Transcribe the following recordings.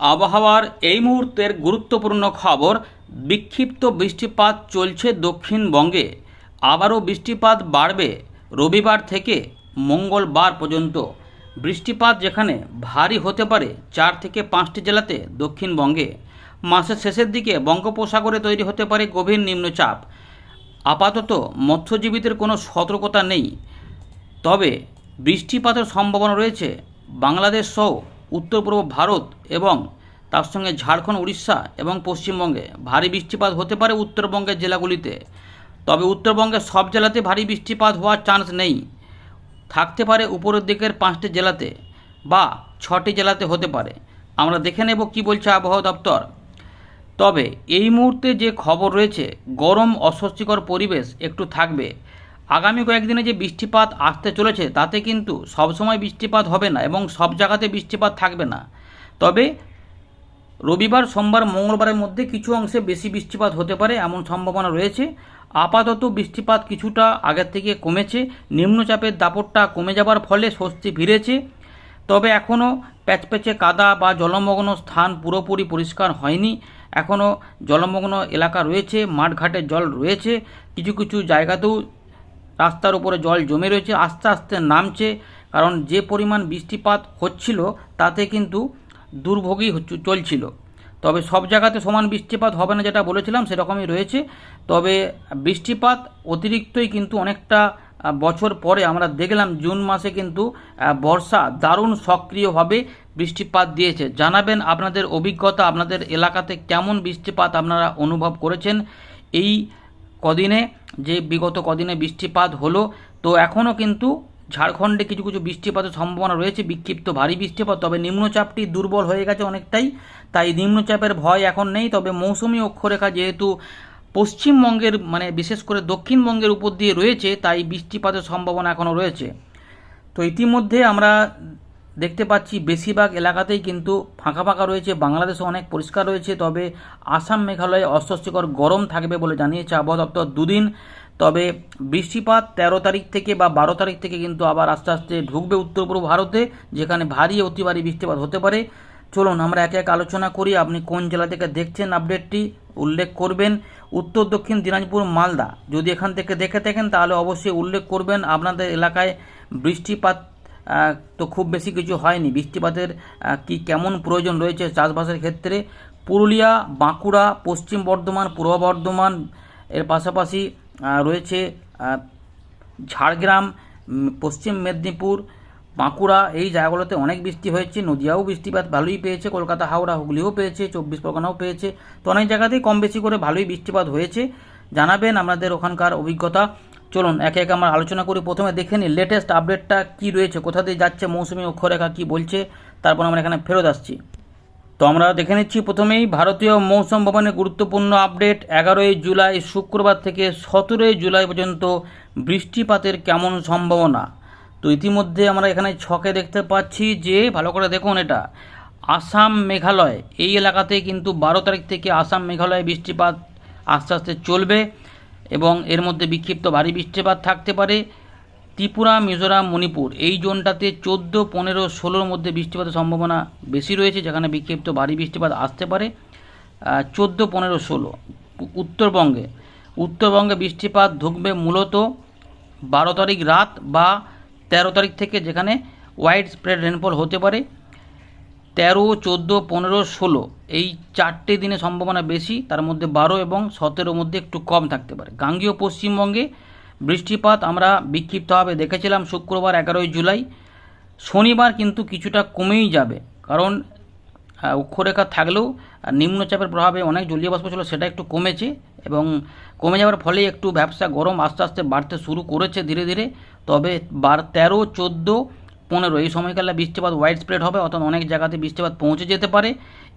আবহাওয়ার এই মুহূর্তের গুরুত্বপূর্ণ খবর, বিক্ষিপ্ত বৃষ্টিপাত চলছে দক্ষিণবঙ্গে। আবারও বৃষ্টিপাত বাড়বে রবিবার থেকে মঙ্গলবার পর্যন্ত। বৃষ্টিপাত যেখানে ভারী হতে পারে চার থেকে পাঁচটি জেলাতে দক্ষিণবঙ্গে। মাসের শেষের দিকে বঙ্গোপসাগরে তৈরি হতে পারে গভীর নিম্নচাপ। আপাতত মৎস্যজীবীদের কোনো সতর্কতা নেই। তবে বৃষ্টিপাতের সম্ভাবনা রয়েছে বাংলাদেশ সহ উত্তর পূর্ব ভারত এবং তার সঙ্গে ঝাড়খণ্ড, উড়িষ্যা এবং পশ্চিমবঙ্গে ভারী বৃষ্টিপাত হতে পারে উত্তরবঙ্গের জেলাগুলিতে। তবে উত্তরবঙ্গের সব জেলাতে ভারী বৃষ্টিপাত হওয়ার চান্স নেই। থাকতে পারে উপরের দিকের পাঁচটি জেলাতে বা ছটি জেলাতে হতে পারে। আমরা দেখে নেব কি বলছে আবহাওয়া দপ্তর। তবে এই মুহূর্তে যে খবর রয়েছে, গরম অস্বস্তিকর পরিবেশ একটু থাকবে। আগামী কয়েকদিনে যে বৃষ্টিপাত আসতে চলেছে, তাতে কিন্তু সবসময় বৃষ্টিপাত হবে না এবং সব জায়গাতে বৃষ্টিপাত থাকবে না। তবে রবিবার, সোমবার, মঙ্গলবারের মধ্যে কিছু অংশে বেশি বৃষ্টিপাত হতে পারে এমন সম্ভাবনা রয়েছে। আপাতত বৃষ্টিপাত কিছুটা আগের থেকে কমেছে, নিম্নচাপের দাপটটা কমে যাবার ফলে স্বস্তি ফিরেছে। তবে এখনও প্যাচপ্যাচে কাদা বা জলমগ্ন স্থান পুরোপুরি পরিষ্কার হয়নি। এখনও জলমগ্ন এলাকা রয়েছে, মাঠঘাটে জল রয়েছে। কিছু কিছু জায়গাতেও রাস্তার উপরে জল জমে রয়েছে, আস্তে আস্তে নামছে। কারণ যে পরিমাণ বৃষ্টিপাত হচ্ছিল, তাতে কিন্তু দুর্ভোগই চলছিল। তবে সব জায়গাতে সমান বৃষ্টিপাত হবে না যেটা বলেছিলাম, সেরকমই রয়েছে। তবে বৃষ্টিপাত অতিরিক্তই কিন্তু অনেকটা বছর পরে আমরা দেখলাম, জুন মাসে কিন্তু বর্ষা দারুণ সক্রিয়ভাবে বৃষ্টিপাত দিয়েছে। জানাবেন আপনাদের অভিজ্ঞতা, আপনাদের এলাকাতে কেমন বৃষ্টিপাত আপনারা অনুভব করেছেন। এই কদিনে, যে বিগত কদিনে বৃষ্টিপাত হলো, তো এখনও কিন্তু ঝাড়খণ্ডে কিছু কিছু বৃষ্টিপাতের সম্ভাবনা রয়েছে, বিক্ষিপ্ত ভারী বৃষ্টিপাত, তবে নিম্নচাপটি দুর্বল হয়ে গেছে অনেকটাই, তাই নিম্নচাপের ভয় এখন নেই, তবে মৌসুমি অক্ষরেখা যেহেতু পশ্চিমবঙ্গের মানে বিশেষ করে দক্ষিণবঙ্গের উপর দিয়ে রয়েছে, তাই বৃষ্টিপাতের সম্ভাবনা এখনও রয়েছে। তো ইতিমধ্যে আমরা দেখতে পাচ্ছি বেশিরভাগ এলাকাতেই কিন্তু ফাঁকা ফাঁকা রয়েছে। বাংলাদেশে অনেক পরিষ্কার রয়েছে, তবে আসাম মেঘালয়ে অস্বস্তিকর গরম থাকবে বলে জানিয়েছে আবহাওয়া দপ্তর দুদিন। তবে বৃষ্টিপাত তেরো তারিখ থেকে বা বারো তারিখ থেকে কিন্তু আবার আস্তে আস্তে ঢুকবে উত্তর পূর্ব ভারতে, যেখানে ভারী অতি ভারী বৃষ্টিপাত হতে পারে। চলুন, আমরা একে এক আলোচনা করি। আপনি কোন জেলা থেকে দেখছেন আপডেটটি উল্লেখ করবেন। উত্তর, দক্ষিণ দিনাজপুর, মালদা। যদি এখান থেকে দেখে থাকেন, তাহলে অবশ্যই উল্লেখ করবেন। আপনাদের এলাকায় বৃষ্টিপাত তো খুব বেশি কিছু হয়নি। বৃষ্টিপাতের কি কেমন প্রয়োজন রয়েছে চাষবাসের ক্ষেত্রে? পুরুলিয়া, বাঁকুড়া, পশ্চিম বর্ধমান, পূর্ব বর্ধমান, এর পাশাপাশি রয়েছে ঝাড়গ্রাম পশ্চিম মেদিনীপুর, বাঁকুড়া, এই জায়গাগুলোতে অনেক বৃষ্টি হয়েছে। নদিয়াও বৃষ্টিপাত ভালোই পেয়েছে, কলকাতা, হাওড়া, হুগলিও পেয়েছে, চব্বিশ পরগনাও পেয়েছে। তো অনেক জায়গাতেই কম বেশি করে ভালোই বৃষ্টিপাত হয়েছে। জানাবেন আপনাদের ওখানকার অভিজ্ঞতা। চলুন, একে একে আমরা আলোচনা করি। প্রথমে দেখে নিই লেটেস্ট আপডেটটা কি রয়েছে, কোথা দিয়ে যাচ্ছে, মৌসুমি অক্ষরেখা কি বলছে, তারপর আমরা এখানে ফেরত আসছি। তো আমরা দেখে নিচ্ছি, প্রথমেই ভারতীয় মৌসুম ভবনের গুরুত্বপূর্ণ আপডেট এগারোই জুলাই, শুক্রবার থেকে সতেরোই জুলাই পর্যন্ত বৃষ্টিপাতের কেমন সম্ভাবনা। তো ইতিমধ্যে আমরা এখানে ছকে দেখতে পাচ্ছি যে, ভালো করে দেখুন এটা, আসাম মেঘালয়, এই এলাকাতে কিন্তু বারো তারিখ থেকে আসাম মেঘালয়ে বৃষ্টিপাত আস্তে আস্তে চলবে। এবং এর মধ্যে বিক্ষিপ্ত ভারী বৃষ্টিপাত থাকতে পারে। ত্রিপুরা, মিজোরাম, মণিপুর এই জোনটাতে চোদ্দ, পনেরো, ষোলোর মধ্যে বৃষ্টিপাতের সম্ভাবনা বেশি রয়েছে, যেখানে বিক্ষিপ্ত ভারী বৃষ্টিপাত আসতে পারে। চোদ্দ, পনেরো, ষোলো উত্তরবঙ্গে। উত্তরবঙ্গে বৃষ্টিপাত ঢুকবে মূলত বারো তারিখ রাত বা তেরো তারিখ থেকে, যেখানে ওয়াইড স্প্রেড রেনফল হতে পারে। তেরো, চোদ্দ, পনেরো, ষোলো। এই চারটে দিনে সম্ভাবনা বেশি, তার মধ্যে বারো এবং সতেরোর মধ্যে একটু কম থাকতে পারে। গাঙ্গীয় পশ্চিমবঙ্গে বৃষ্টিপাত আমরা বিক্ষিপ্তভাবে দেখেছিলাম শুক্রবার এগারোই জুলাই। শনিবার কিন্তু কিছুটা কমেই যাবে, কারণ অক্ষরেখা থাকলেও নিম্নচাপের প্রভাবে অনেক জলীয় বাষ্প ছিল সেটা একটু কমেছে এবং কমে যাওয়ার ফলে একটু ব্যবসা গরম আস্তে আস্তে বাড়তে শুরু করেছে ধীরে ধীরে। তবে বার তেরো, চোদ্দ পনেরো, এই সময়কালে বৃষ্টিপাত ওয়াইড স্প্রেড হবে, অর্থাৎ অনেক জায়গাতে বৃষ্টিপাত পৌঁছে যেতে পারে।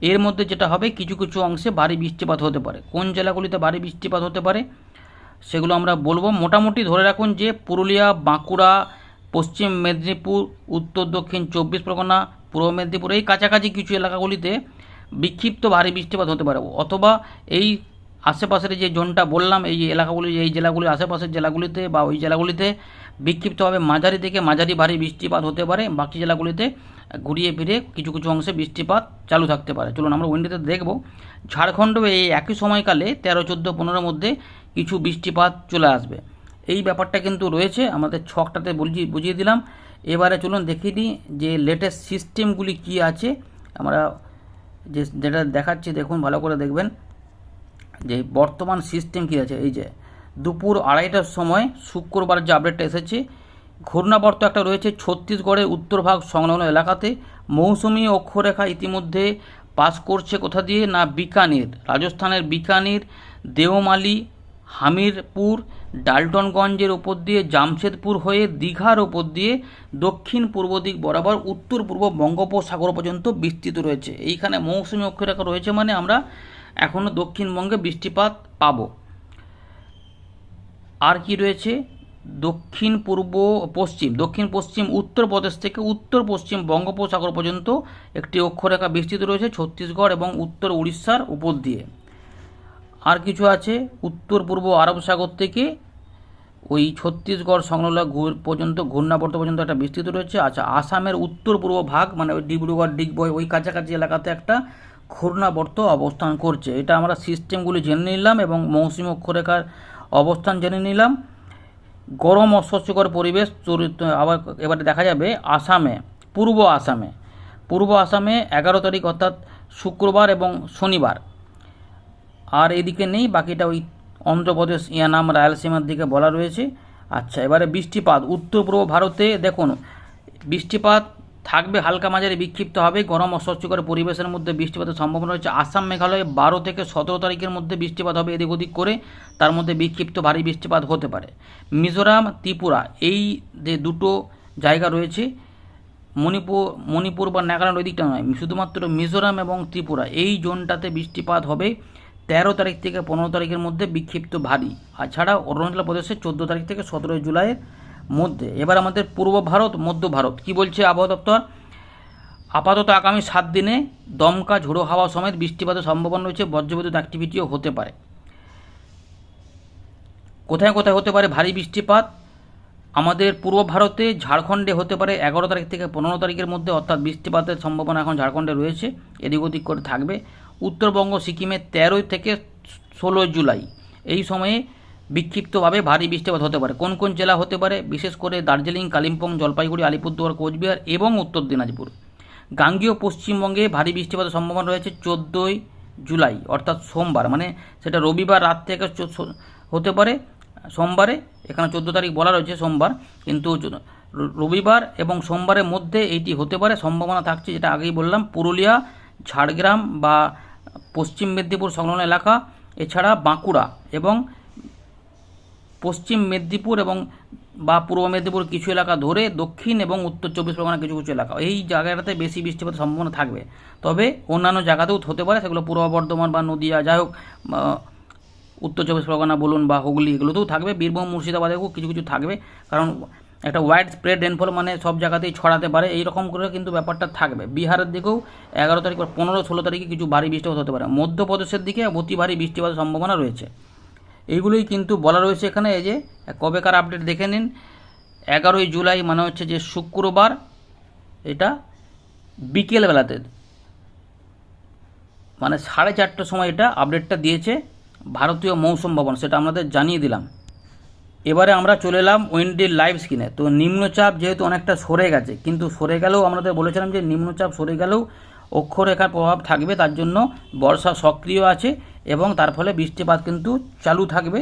এর মধ্যে যেটা হবে, কিছু কিছু অংশে ভারী বৃষ্টিপাত হতে পারে। কোন জেলাগুলিতে ভারী বৃষ্টিপাত হতে পারে, সেগুলো আমরা বলব। মোটামুটি ধরে রাখুন যে পুরুলিয়া, বাঁকুড়া, পশ্চিম মেদিনীপুর, উত্তর, দক্ষিণ চব্বিশ পরগনা, পূর্ব মেদিনীপুর, এই কাছাকাছি কিছু এলাকাগুলিতে বিক্ষিপ্ত ভারী বৃষ্টিপাত হতে পারে। অথবা এই আশেপাশের যে জোনটা বললাম, এই এলাকাগুলি, এই জেলাগুলির আশেপাশের জেলাগুলিতে বা ওই জেলাগুলিতে বিক্ষিপ্তভাবে মাঝারি থেকে মাঝারি ভারী বৃষ্টিপাত হতে পারে। বাকি জেলাগুলিতে ঘুরিয়ে ফিরে কিছু কিছু অংশে বৃষ্টিপাত চালু থাকতে পারে। চলুন আমরা উইন্ডোতে দেখব। ঝাড়খণ্ডও এই একই সময়কালে তেরো, চোদ্দ, পনেরোর মধ্যে কিছু বৃষ্টিপাত চলে আসবে। এই ব্যাপারটা কিন্তু রয়েছে, আমাদের ছকটাতে বুঝিয়ে বুঝিয়ে দিলাম। এবারে চলুন দেখিয়ে দিই যে লেটেস্ট সিস্টেমগুলি কি আছে। আমরা যে, যেটা দেখাচ্ছি, দেখুন, ভালো করে দেখবেন যে বর্তমান সিস্টেম কী আছে। এই যে দুপুর আড়াইটার সময় শুক্রবার যে আপডেটটা এসেছে, ঘূর্ণাবর্ত একটা রয়েছে ছত্তিশগড়ের উত্তরভাগ সংলগ্ন এলাকাতে। মৌসুমি অক্ষরেখা ইতিমধ্যে পাস করছে কোথা দিয়ে? না, বিকানির। রাজস্থানের বিকানির, দেওমালি, হামিরপুর, ডালটনগঞ্জের ওপর দিয়ে, জামশেদপুর হয়ে দীঘার ওপর দিয়ে দক্ষিণ পূর্ব দিক বরাবর উত্তর পূর্ব বঙ্গোপসাগর পর্যন্ত বিস্তৃত রয়েছে। এইখানে মৌসুমি অক্ষরেখা রয়েছে মানে আমরা এখনও দক্ষিণবঙ্গে বৃষ্টিপাত পাবো। আর কি রয়েছে? দক্ষিণ, পূর্ব, পশ্চিম। দক্ষিণ, পশ্চিম, উত্তর প্রদেশ থেকে উত্তর, পশ্চিম বঙ্গোপসাগর পর্যন্ত একটি অক্ষরেখা বিস্তৃত রয়েছে ছত্তিশগড় এবং উত্তর উড়িষ্যার উপর দিয়ে। আর কিছু আছে? উত্তর, পূর্ব আরব সাগর থেকে ওই ছত্তিশগড় সংলগ্ন ঘূর পর্যন্ত, ঘূর্ণাবর্ত পর্যন্ত একটা বিস্তৃত রয়েছে। আচ্ছা আসামের উত্তর, পূর্ব ভাগ মানে ওই ডিব্রুগড় ডিগবয় ওই কাছাকাছি এলাকাতে একটা ঘূর্ণাবর্ত অবস্থান করছে। এটা আমরা সিস্টেমগুলি জেনে নিলাম এবং মৌসুমী অক্ষরেখার অবস্থান জেনে নিলাম। গরম অস্বস্তিকর পরিবেশ আবার এবারে দেখা যাবে আসামে, পূর্ব আসামে। পূর্ব আসামে এগারো তারিখ অর্থাৎ শুক্রবার এবং শনিবার। আর এদিকে নেই, বাকিটা ওই অন্ধ্রপ্রদেশ ইয়ানাম রায়লসীমার দিকে বলা রয়েছে। আচ্ছা এবারে বৃষ্টিপাত উত্তর পূর্ব ভারতে দেখুন, বৃষ্টিপাত থাকবে হালকা মাঝারি বিক্ষিপ্ত হবে। গরম অস্বস্তিকর পরিবেশের মধ্যে বৃষ্টিপাতের সম্ভাবনা রয়েছে। আসাম, মেঘালয়ে বারো থেকে সতেরো তারিখের মধ্যে বৃষ্টিপাত হবে এদিক ওদিক করে। তার মধ্যে বিক্ষিপ্ত ভারী বৃষ্টিপাত হতে পারে। মিজোরাম, ত্রিপুরা এই যে দুটো জায়গা রয়েছে, মণিপুর মণিপুর বা নাগাল্যান্ড ওই দিকটা নয়, শুধুমাত্র মিজোরাম এবং ত্রিপুরা এই জোনটাতে বৃষ্টিপাত হবে। তেরো তারিখ থেকে পনেরো তারিখের মধ্যে বিক্ষিপ্ত ভারী। আর ছাড়া অরুণাচল প্রদেশে চোদ্দ তারিখ থেকে সতেরোই জুলাইয়ের মধ্যে। এবার আমাদের পূর্ব ভারত, মধ্য ভারত। কি বলছে আবহাওয়া দপ্তর? আপাতত আগামী সাত দিনে দমকা ঝোড়ো হাওয়া সমেত বৃষ্টিপাতের সম্ভাবনা রয়েছে, বজ্রবিদ্যুৎ অ্যাক্টিভিটিও হতে পারে। কোথায় কোথায় হতে পারে ভারী বৃষ্টিপাত? আমাদের পূর্ব ভারতে ঝাড়খণ্ডে হতে পারে এগারো তারিখ থেকে পনেরো তারিখের মধ্যে, অর্থাৎ বৃষ্টিপাতের সম্ভাবনা এখন ঝাড়খণ্ডে রয়েছে, এদিক ওদিক করে থাকবে। উত্তরবঙ্গ, সিকিমে তেরোই থেকে ষোলোই জুলাই। এই সময়ে বিক্ষিপ্তভাবে ভারী বৃষ্টিপাত হতে পারে। কোন কোন জেলা হতে পারে? বিশেষ করে দার্জিলিং, কালিম্পং, জলপাইগুড়ি, আলিপুরদুয়ার, কোচবিহার এবং উত্তর দিনাজপুর। গাঙ্গীয় পশ্চিমবঙ্গে ভারী বৃষ্টিপাতের সম্ভাবনা রয়েছে চোদ্দোই জুলাই, অর্থাৎ সোমবার। মানে সেটা রবিবার রাত থেকে হতে পারে। সোমবারে, এখানে চোদ্দ তারিখ বলা রয়েছে সোমবার, কিন্তু রবিবার এবং সোমবারের মধ্যে এইটি হতে পারে। সম্ভাবনা থাকছে যেটা আগেই বললাম, পুরুলিয়া, ঝাড়গ্রাম বা পশ্চিম মেদিনীপুর সংলগ্ন এলাকা, এছাড়া বাঁকুড়া এবং পশ্চিম মেদিনীপুর এবং বা পূর্ব মেদিনীপুর কিছু এলাকা ধরে দক্ষিণ এবং উত্তর চব্বিশ পরগনা কিছু কিছু এলাকা। এই জায়গাটাতে বেশি বৃষ্টিপাতের সম্ভাবনা থাকবে। তবে অন্যান্য জায়গাতেও হতে পারে, সেগুলো পূর্ব বর্ধমান বা নদীয়া, যাই হোক উত্তর চব্বিশ পরগনা বলুন বা হুগলি, এগুলোতেও থাকবে। বীরভূম, মুর্শিদাবাদেও কিছু কিছু থাকবে। কারণ একটা ওয়াইড স্প্রেড রেনফল মানে সব জায়গাতেই ছড়াতে পারে। এই রকম করে কিন্তু ব্যাপারটা থাকবে। বিহারের দিকেও এগারো তারিখ বা পনেরো, ষোলো তারিখে কিছু ভারী বৃষ্টিপাত হতে পারে। মধ্যপ্রদেশের দিকে অতি ভারী বৃষ্টিপাতের সম্ভাবনা রয়েছে। এইগুলোই কিন্তু বলা রয়েছে এখানে, এই যে কবেকার আপডেট দেখে নিন। এগারোই জুলাই মানে হচ্ছে যে শুক্রবার, এটা বিকেলবেলাতে। মানে সাড়ে চারটার সময় এটা আপডেটটা দিয়েছে ভারতীয় মৌসুম ভবন, সেটা আমাদের জানিয়ে দিলাম। এবারে আমরা চলে এলাম উইন্ডির লাইভ স্ক্রিনে। তো নিম্নচাপ যেহেতু অনেকটা সরে গেছে, কিন্তু সরে গেলেও আমাদের বলেছিলাম যে নিম্নচাপ সরে গেলেও অক্ষরেখার প্রভাব থাকবে, তার জন্য বর্ষা সক্রিয় আছে। এবং তার ফলে বৃষ্টিপাত কিন্তু চালু থাকবে।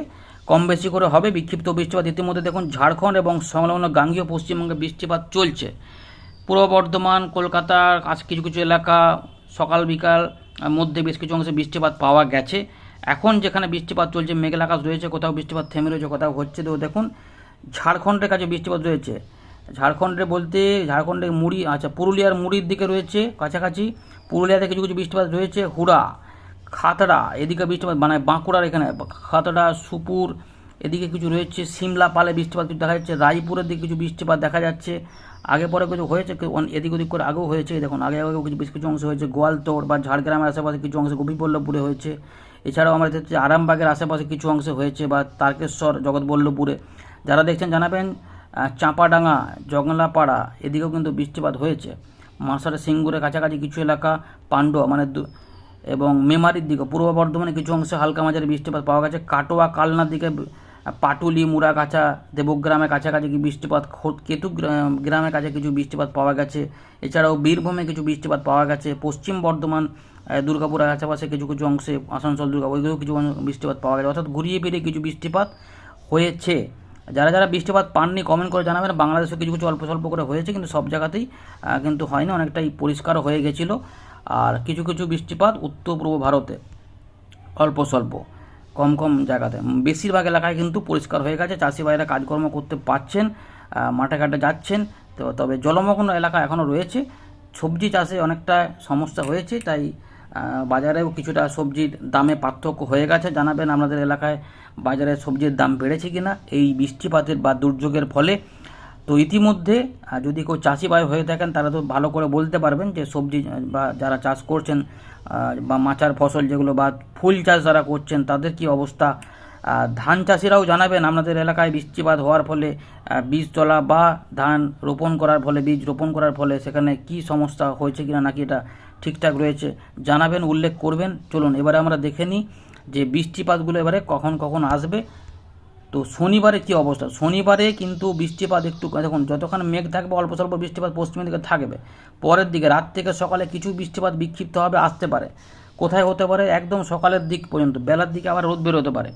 কম বেশি করে হবে বিক্ষিপ্ত বৃষ্টিপাত। ইতিমধ্যে দেখুন ঝাড়খণ্ড এবং সংলগ্ন গাঙ্গীয় পশ্চিমবঙ্গে বৃষ্টিপাত চলছে। পূর্ব বর্ধমান কলকাতার কাছ কিছু কিছু এলাকা, সকাল, বিকাল মধ্যে বেশ কিছু অংশে বৃষ্টিপাত পাওয়া গেছে। এখন যেখানে বৃষ্টিপাত চলছে, মেঘলা আকাশ রয়েছে, কোথাও বৃষ্টিপাত থেমে রয়েছে, কোথাও হচ্ছে তো দেখুন ঝাড়খণ্ডের কাছে বৃষ্টিপাত রয়েছে। ঝাড়খণ্ডে বলতে ঝাড়খণ্ডের মুড়ি আচ্ছা পুরুলিয়ার মুড়ির দিকে রয়েছে কাছাকাছি। পুরুলিয়াতে কিছু কিছু বৃষ্টিপাত রয়েছে। হুড়া খাতড়া, এদিকে বৃষ্টিপাত মানে বাঁকুড়ার এখানে, খাতড়া, সুপুর, এদিকে কিছু রয়েছে, সিমলা পালে বৃষ্টিপাত কিছু দেখা যাচ্ছে, রায়পুরের দিকে কিছু বৃষ্টিপাত দেখা যাচ্ছে, আগে পরে কিছু হয়েছে এদিক ওদিক করে আগেও হয়েছে দেখুন, আগে আগেও কিছু বেশ কিছু অংশ হয়েছে, গোয়ালতোড় বা ঝাড়গ্রামের আশেপাশে কিছু অংশে, গোপীবল্লভপুরে হয়েছে, এছাড়াও আমাদের হচ্ছে আরামবাগের আশেপাশে কিছু অংশে হয়েছে, বা তারকেশ্বর, জগৎবল্লভপুরে। যারা দেখছেন জানাবেন চাঁপাডাঙ্গা জগলাপাড়া এদিকেও কিন্তু বৃষ্টিপাত হয়েছে। মাসার সিঙ্গুরের কাছাকাছি কিছু এলাকা, পান্ডুয়া মানে এবং মেমারির দিকে, পূর্ব বর্ধমানে কিছু অংশে হালকা মাঝারি বৃষ্টিপাত পাওয়া গেছে। কাটোয়া, কালনার দিকে পাটুলি মুড়াগাছা দেবগ্রামের কাছাকাছি কি বৃষ্টিপাত কেতু গ্রামের কাছে কিছু বৃষ্টিপাত পাওয়া গেছে। এছাড়াও বীরভূমে কিছু বৃষ্টিপাত পাওয়া গেছে। পশ্চিম বর্ধমান দুর্গাপুরের আশেপাশে কিছু কিছু অংশে, আসানসোল, দুর্গা, ওইগুলো কিছু বৃষ্টিপাত পাওয়া গেছে। অর্থাৎ ঘুরিয়ে ফিরিয়ে কিছু বৃষ্টিপাত হয়েছে। যারা যারা বৃষ্টিপাত পাননি কমেন্ট করে জানাবেন। বাংলাদেশে কিছু কিছু অল্প স্বল্প করে হয়েছে, কিন্তু সব জায়গাতেই কিন্তু হয়নি। অনেকটাই পরিষ্কার হয়ে গেছিল। আর কিছু কিছু বৃষ্টিপাত উত্তর পূর্ব ভারতে অল্প স্বল্প, কম কম জায়গাতে। বেশিরভাগ এলাকায় কিন্তু পরিষ্কার হয়ে গেছে চাষি ভাইরা কাজকর্ম করতে পারছেন মাঠে ঘাটে যাচ্ছেন, তো তবে জলমগ্ন এলাকা এখনও রয়েছে। সবজি চাষে অনেকটা সমস্যা হয়েছে, তাই বাজারেও কিছুটা সবজির দামে পার্থক্য হয়ে গেছে। জানাবেন আপনাদের এলাকায় বাজারে সবজির দাম বেড়েছে কিনা, এই বৃষ্টিপাতের বা দুর্যোগের ফলে। তো ইতিমধ্যে যদি কেউ চাষি ভাই হয়ে থাকেন, তারা তো ভালো করে বলতে পারবেন যে সবজি বা যারা চাষ করছেন বা মাচার ফসল যেগুলো, বা ফুল চাষ যারা করছেন, তাদের কি অবস্থা? ধান চাষিরাও জানাবেন, আপনাদের এলাকায় বৃষ্টিপাত হওয়ার ফলে বীজ তোলা বা ধান রোপণ করার ফলে, বীজ রোপণ করার ফলে সেখানে কি সমস্যা হয়েছে কিনা নাকি এটা ঠিকঠাক রয়েছে, জানাবেন, উল্লেখ করবেন। চলুন, এবারে আমরা দেখে নিই যে বৃষ্টিপাতগুলো এবারে কখন কখন আসবে। তো শনিবারে কি অবস্থা? শনিবারে কিন্তু বৃষ্টিপাত একটু, দেখুন যতক্ষণ মেঘ থাকবে, অল্প স্বল্প বৃষ্টিপাত পশ্চিমের দিকে থাকবে। পরের দিকে, রাত থেকে সকালে কিছু বৃষ্টিপাত বিক্ষিপ্ত হবে, আসতে পারে। কোথায় হতে পারে? একদম সকালের দিক পর্যন্ত। বেলার দিকে আবার রোদ বেরোতে পারে।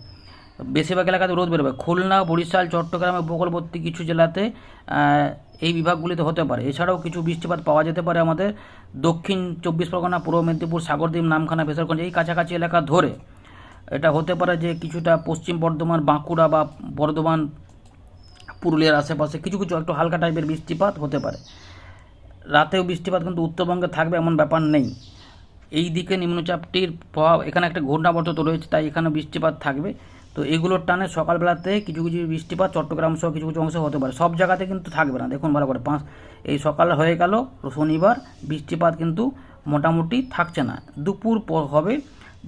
বেশিরভাগ এলাকাতে রোদ বেরোবে। খুলনা, বরিশাল, চট্টগ্রাম, উপকূলবর্তী কিছু জেলাতে এই বিভাগগুলিতে হতে পারে। এছাড়াও কিছু বৃষ্টিপাত পাওয়া যেতে পারে আমাদের দক্ষিণ চব্বিশ পরগনা, পূর্ব মেদিনীপুর, সাগরদ্বীপ, নামখানা, বেসরগঞ্জ, এই কাছাকাছি এলাকা ধরে। এটা হতে পারে যে কিছুটা পশ্চিম বর্ধমান, বাঁকুড়া বা বর্ধমান, পুরুলিয়ার আশেপাশে কিছু কিছু একটু হালকা টাইপের বৃষ্টিপাত হতে পারে। রাতেও বৃষ্টিপাত কিন্তু উত্তরবঙ্গে থাকবে এমন ব্যাপার নেই। এই দিকে নিম্নচাপটির প্রভাব, এখানে একটা ঘূর্ণাবর্ত তো রয়েছে, তাই এখানে বৃষ্টিপাত থাকবে। তো এগুলোর টানে সকালবেলাতে কিছু কিছু বৃষ্টিপাত চট্টগ্রাম সহ কিছু কিছু অংশ হতে পারে। সব জায়গাতে কিন্তু থাকবে না, দেখুন ভালো করে, পাঁচ, এই সকাল হয়ে গেল, শনিবার বৃষ্টিপাত কিন্তু মোটামুটি থাকছে না। দুপুর পর হবে,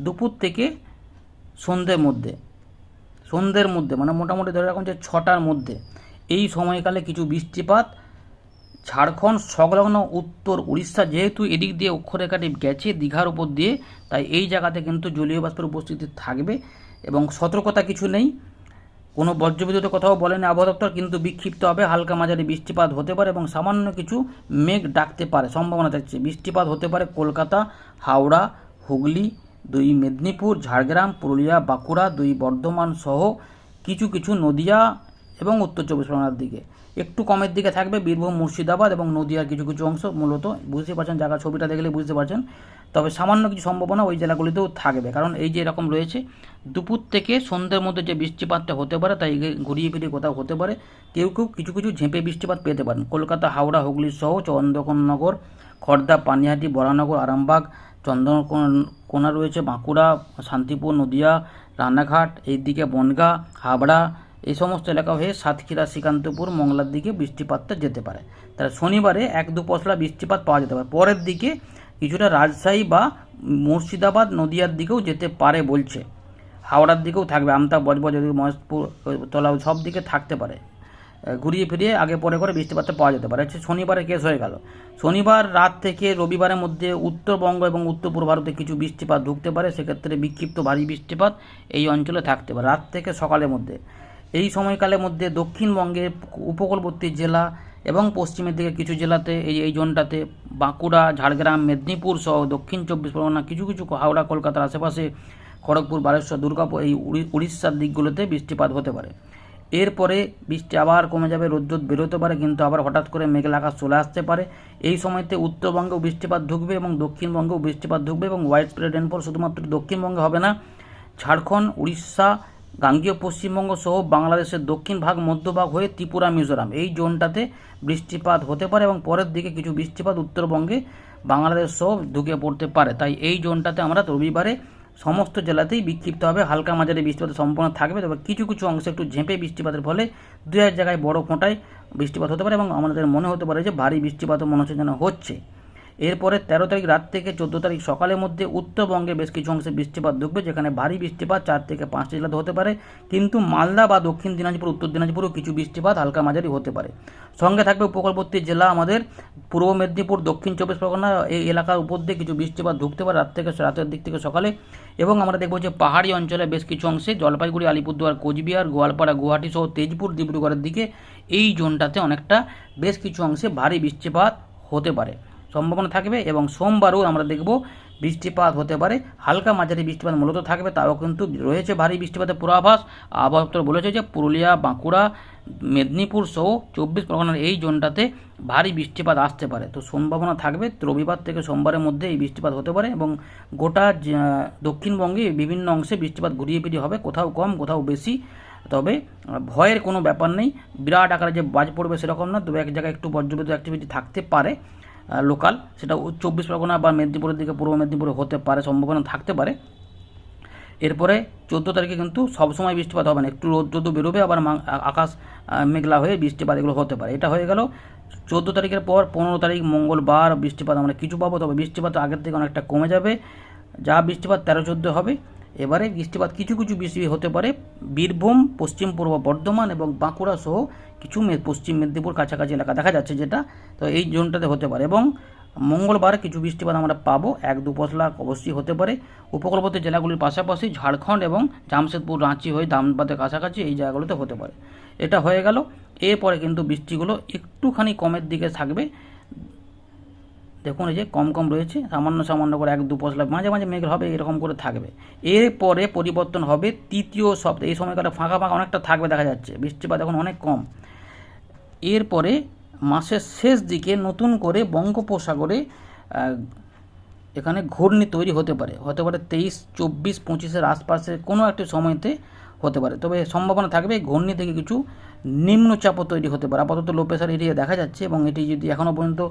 দুপুর থেকে সন্ধ্যের মধ্যে। সন্ধ্যের মধ্যে মানে মোটামুটি ধরে রাখুন যে ছটার মধ্যে। এই সময়কালে কিছু বৃষ্টিপাত, ঝাড়খণ্ড, সংলগ্ন উত্তর উড়িষ্যা যেহেতু এদিক দিয়ে অক্ষরেখাটি গেছে দীঘার উপর দিয়ে, তাই এই জায়গাতে কিন্তু জলীয় বাষ্পের উপস্থিতি থাকবে এবং সতর্কতা কিছু নেই। কোনো বজ্রবিদ্যুতের কথাও বলেনি আবহাওয়া দপ্তর, কিন্তু বিক্ষিপ্ত হবে। হালকা মাঝারি বৃষ্টিপাত হতে পারে এবং সামান্য কিছু মেঘ ডাকতে পারে, সম্ভাবনা থাকছে। বৃষ্টিপাত হতে পারে কলকাতা, হাওড়া, হুগলি দুই মেদিনীপুর ঝাড়গ্রাম পুরুলিয়া বাঁকুড়া দুই বর্ধমান সহ কিছু কিছু নদিয়া এবং উত্তর চব্বিশ পরগনার দিকে। একটু কমের দিকে থাকবে বীরভূম, মুর্শিদাবাদ এবং নদিয়ার কিছু কিছু অংশ, মূলত বুঝতে পারছেন জায়গা ছবিটা দেখলে বুঝতে পারছেন। তবে সামান্য কিছু সম্ভাবনা ওই জেলাগুলিতেও থাকবে, কারণ এই যে এরকম রয়েছে, দুপুর থেকে সন্ধ্যের মধ্যে যে বৃষ্টিপাতটা হতে পারে, তাই ঘুরিয়ে ফিরিয়ে কোথাও হতে পারে, কেউ কেউ কিছু কিছু ঝেঁপে বৃষ্টিপাত পেতে পারেন। কলকাতা, হাওড়া, হুগলি সহ চন্দ্রকোননগর খড়দা পানিহাটি, বরানগর, আরামবাগ চন্দ্রকোনা রয়েছে, বাঁকুড়া, শান্তিপুর, নদিয়া, রানাঘাট, এইদিকে বনগাঁ, হাবড়া এই সমস্ত এলাকা হয়ে সাতক্ষীরা, শ্রীকান্তপুর, মংলার দিকে বৃষ্টিপাতটা যেতে পারে। তাহলে শনিবারে এক দু পশলা বৃষ্টিপাত পাওয়া যেতে পারে। পরের দিকে কিছুটা রাজশাহী বা মুর্শিদাবাদ নদিয়ার দিকেও যেতে পারে বলছে। হাওড়ার দিকেও থাকবে। আমতা বজবজ মহেশপুর তলা সব দিকে থাকতে পারে। ঘুরিয়ে ফিরিয়ে আগে পরে করে বৃষ্টিপাতটা পাওয়া যেতে পারে। হচ্ছে শনিবারে কেস হয়ে গেল। শনিবার রাত থেকে রবিবারের মধ্যে উত্তরবঙ্গ এবং উত্তর পূর্ব ভারতে কিছু বৃষ্টিপাত ঢুকতে পারে। সেক্ষেত্রে বিক্ষিপ্ত ভারী বৃষ্টিপাত এই অঞ্চলে থাকতে পারে। রাত থেকে সকালের মধ্যে। এই সময়কালের মধ্যে দক্ষিণবঙ্গের উপকূলবর্তী জেলা এবং পশ্চিমের দিকে কিছু জেলাতে এই এই জোনটাতে বাঁকুড়া, ঝাড়গ্রাম, মেদিনীপুর সহ দক্ষিণ চব্বিশ পরগনা কিছু কিছু হাওড়া, কলকাতার আশেপাশে খড়গপুর, বালেশ্বর, দুর্গাপুর এই উড়িষ্যার দিকগুলোতে বৃষ্টিপাত হতে পারে। এরপরে বৃষ্টি আবার কমে যাবে রোদ্রোদ বেরোতে পারে, কিন্তু আবার হঠাৎ করে মেঘলা আকাশ চলে আসতে পারে। এই সময়তে উত্তরবঙ্গেও বৃষ্টিপাত ঢুকবে এবং দক্ষিণবঙ্গেও বৃষ্টিপাত ঢুকবে এবং হোয়াইট স্প্রেড রেনফল শুধুমাত্র দক্ষিণবঙ্গে হবে না, ঝাড়খণ্ড, উড়িষ্যা গাঙ্গীয় পশ্চিমবঙ্গ সহ বাংলাদেশের দক্ষিণ ভাগ মধ্যভাগ হয়ে ত্রিপুরা, মিজোরাম। এই জোনটাতে বৃষ্টিপাত হতে পারে এবং পরের দিকে কিছু বৃষ্টিপাত উত্তরবঙ্গে বাংলাদেশ সহ ঢুকে পড়তে পারে। তাই এই জোনটাতে আমরা রবিবারে সমস্ত জেলাতেই বিক্ষিপ্ত হবে। হালকা মাঝারি বৃষ্টিপাতের সম্পূর্ণ থাকবে, তবে কিছু কিছু অংশে একটু ঝেঁপে বৃষ্টিপাতের ফলে দু এক জায়গায় বড় ফোঁটায় বৃষ্টিপাত হতে পারে এবং আমাদের মনে হতে পারে যে ভারী বৃষ্টিপাতও মনে হচ্ছে যেন হচ্ছে। এরপরে তেরো তারিখ রাত থেকে চোদ্দ তারিখ সকালের মধ্যে উত্তরবঙ্গে বেশ কিছু অংশে বৃষ্টিপাত ঢুকবে, যেখানে ভারী বৃষ্টিপাত চার থেকে পাঁচটি জেলাতে হতে পারে। কিন্তু মালদা বা দক্ষিণ দিনাজপুর, উত্তর দিনাজপুরেও কিছু বৃষ্টিপাত হালকা মাঝারি হতে পারে। সঙ্গে থাকবে উপকূলবর্তী জেলা আমাদের, পূর্ব মেদিনীপুর, দক্ষিণ চব্বিশ পরগনা এই এলাকার উপর দিয়ে কিছু বৃষ্টিপাত ঢুকতে পারে রাত থেকে রাতের দিক থেকে সকালে। এবং আমরা দেখব যে পাহাড়ি অঞ্চলে বেশ কিছু অংশে জলপাইগুড়ি, আলিপুরদুয়ার, কোচবিহার, গোয়ালপাড়া, গুয়াহাটি সহ তেজপুর, ডিব্রুগড়ের দিকে এই জোনটাতে অনেকটা বেশ কিছু অংশে ভারী বৃষ্টিপাত হতে পারে। সম্ভাবনা থাকবে এবং সোমবারও আমরা দেখব বৃষ্টিপাত হতে পারে। হালকা মাঝারি বৃষ্টিপাত মূলত থাকবে, তাও কিন্তু রয়েছে ভারী বৃষ্টিপাতের পূর্বাভাস। আবহাওয়া দপ্তর বলেছে যে পুরুলিয়া, বাঁকুড়া, মেদিনীপুর সহ চব্বিশ পরগনার এই জোনটাতে ভারী বৃষ্টিপাত আসতে পারে। তো সম্ভাবনা থাকবে রবিবার থেকে সোমবারের মধ্যে এই বৃষ্টিপাত হতে পারে এবং গোটা দক্ষিণবঙ্গে বিভিন্ন অংশে বৃষ্টিপাত ঘুরিয়ে ফিরিয়ে হবে, কোথাও কম, কোথাও বেশি। তবে ভয়ের কোনো ব্যাপার নেই। বিরাট আকারে যে বাজ পড়বে সেরকম না, তবে এক জায়গায় একটু বজ্রবিদ্যুৎ অ্যাক্টিভিটি থাকতে পারে। লোকাল সেটা চব্বিশ পরগনা বা মেদিনীপুরের দিকে, পূর্ব মেদিনীপুরে হতে পারে, সম্ভাবনা থাকতে পারে। এরপরে চোদ্দ তারিখে কিন্তু সবসময় বৃষ্টিপাত হবে না। একটু রোদ রোদ বেরোবে, আবার আকাশ মেঘলা হয়ে বৃষ্টিপাত এগুলো হতে পারে। এটা হয়ে গেল চোদ্দ তারিখের পর পনেরো তারিখ মঙ্গলবার বৃষ্টিপাত আমরা কিছু পাবো, তবে বৃষ্টিপাত আগের থেকে অনেকটা কমে যাবে। যা বৃষ্টিপাত তেরো চোদ্দ হবে। এবারে বৃষ্টিপাত কিছু কিছু বৃষ্টি হতে পারে। বীরভূম, পশ্চিম পূর্ব বর্ধমান এবং বাঁকুড়া সহ কিছু পশ্চিম মেদিনীপুর কাছাকাছি এলাকা দেখা যাচ্ছে যেটা। তো এই জোনটাতে হতে পারে এবং মঙ্গলবার কিছু বৃষ্টিপাত আমরা পাবো। এক দু পশলা অবশ্যই হতে পারে। উপকূলবর্তী জেলাগুলির পাশাপাশি ঝাড়খণ্ড এবং জামশেদপুর, রাঁচি হয়ে দামবাদের কাছাকাছি এই জায়গাগুলোতে হতে পারে। এটা হয়ে গেল। এরপরে কিন্তু বৃষ্টিগুলো একটুখানি কমের দিকে থাকবে। দেখুন এই যে কম কম রয়েছে, সামান্য সামান্য করে এক দু পশলা, মাঝে মাঝে মেঘ হবে, এরকম করে থাকবে। এরপরে পরিবর্তন হবে তৃতীয় সপ্তাহে, এই সময়কালে ফাঁকা ফাঁকা অনেকটা থাকবে দেখা যাচ্ছে, বৃষ্টিপাত এখন অনেক কম। এরপরে মাসের শেষ দিকে নতুন করে বঙ্গোপসাগরে এখানে ঘূর্ণি তৈরি হতে পারে হতে পারে তেইশ, চব্বিশ, পঁচিশের আশপাশে কোনো একটি সময়তে হতে পারে। তবে সম্ভাবনা থাকবে ঘূর্ণি থেকে কিছু নিম্নচাপও তৈরি হতে পারে। আপাতত লো এরিয়া দেখা যাচ্ছে এবং এটি যদি এখনও পর্যন্ত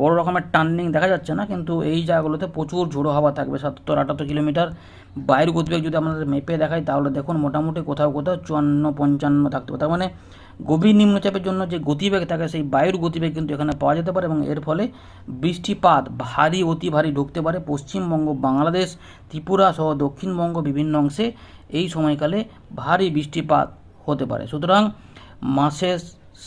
বড় রকমের টার্নিং দেখা যাচ্ছে না, কিন্তু এই জায়গাগুলোতে প্রচুর ঝোড়ো হাওয়া থাকবে। সত্তর আটাত্তর কিলোমিটার বাইরের গতিবেগ যদি আমাদের মেপে দেখাই তাহলে দেখুন মোটামুটি কোথাও কোথাও চুয়ান্ন, পঞ্চান্ন থাকতে পারে। তার মানে গভীর নিম্নচাপের জন্য যে গতিবেগ থাকে, সেই বায়ুর গতিবেগ কিন্তু এখানে পাওয়া যেতে পারে এবং এর ফলে বৃষ্টিপাত ভারী, অতি ভারী ঢুকতে পারে। পশ্চিমবঙ্গ, বাংলাদেশ, ত্রিপুরা সহ দক্ষিণবঙ্গ বিভিন্ন অংশে এই সময়কালে ভারী বৃষ্টিপাত হতে পারে। সুতরাং মাসের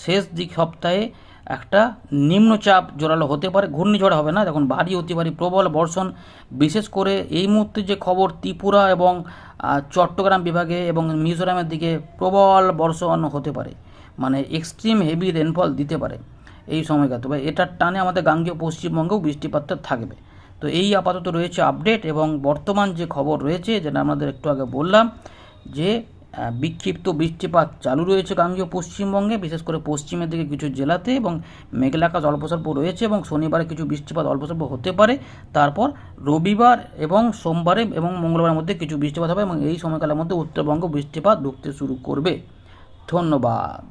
শেষ দিক সপ্তাহে একটা নিম্নচাপ জোরালো হতে পারে, ঘূর্ণিঝড় হবে না। দেখুন, ভারী, অতি ভারী প্রবল বর্ষণ। বিশেষ করে এই মুহূর্তে যে খবর ত্রিপুরা এবং চট্টগ্রাম বিভাগে এবং মিজোরামের দিকে প্রবল বর্ষণ হতে পারে। মানে এক্সট্রিম হেভি রেনফল দিতে পারে এই সময়কাল তবে এটার টানে আমাদের গাঙ্গেয় পশ্চিমবঙ্গেও বৃষ্টিপাতটা থাকবে। তো এই আপাতত রয়েছে আপডেট এবং বর্তমান যে খবর রয়েছে, যেটা আমাদের একটু আগে বললাম, যে বিক্ষিপ্ত বৃষ্টিপাত চালু রয়েছে গাঙ্গীয় পশ্চিমবঙ্গে, বিশেষ করে পশ্চিমের দিকে কিছু জেলাতে এবং মেঘলাকাশ অল্পস্বল্প রয়েছে এবং শনিবারে কিছু বৃষ্টিপাত অল্প স্বল্প হতে পারে। তারপর রবিবার এবং সোমবারে এবং মঙ্গলবারের মধ্যে কিছু বৃষ্টিপাত হবে এবং এই সময়কালের মধ্যে উত্তরবঙ্গ বৃষ্টিপাত ঢুকতে শুরু করবে। ধন্যবাদ।